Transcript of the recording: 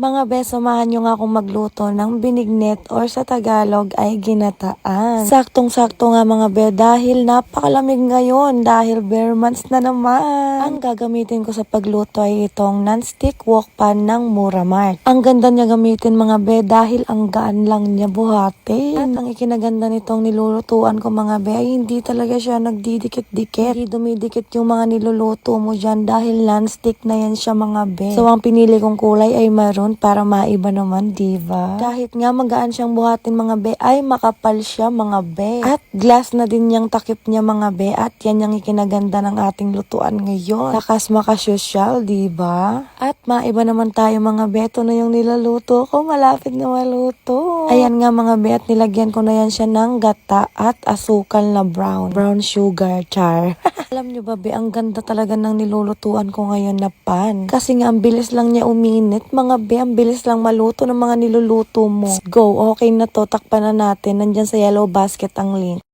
Mga be, samahan nyo nga akong magluto ng binignet or sa Tagalog ay ginataan. Saktong-sakto nga mga be dahil napakalamig ngayon dahil bare months na naman. Ang gagamitin ko sa pagluto ay itong non-stick wok pan ng Muramart. Ang ganda niya gamitin mga be dahil ang gaan lang niya buhatin. At ang ikinaganda nitong nilulutuan ko mga be ay hindi talaga siya nagdidikit-dikit. Hindi dumidikit yung mga niluluto mo dyan dahil non-stick na yan siya mga be. So ang pinili kong kulay ay maroon para maiba naman, diba? Kahit nga magaan siyang buhatin mga be ay makapal siya mga be. At glass na din yung takip niya mga be at yan yung ikinaganda ng ating lutuan ngayon. Lakas makasosyal, diba? At maiba naman tayo mga be. Ito na yung nilaluto ko. Malapit na maluto. Ayan nga mga be at nilagyan ko na yan siya ng gata at asukal na brown. Brown sugar, char. Alam nyo ba be, ang ganda talaga ng nilulutuan ko ngayon na pan. Kasi nga ang bilis lang niya uminit. Mga be, ang bilis lang maluto ng mga niluluto mo. Let's go, okay na to. Takpan na natin. Nandyan sa yellow basket ang link.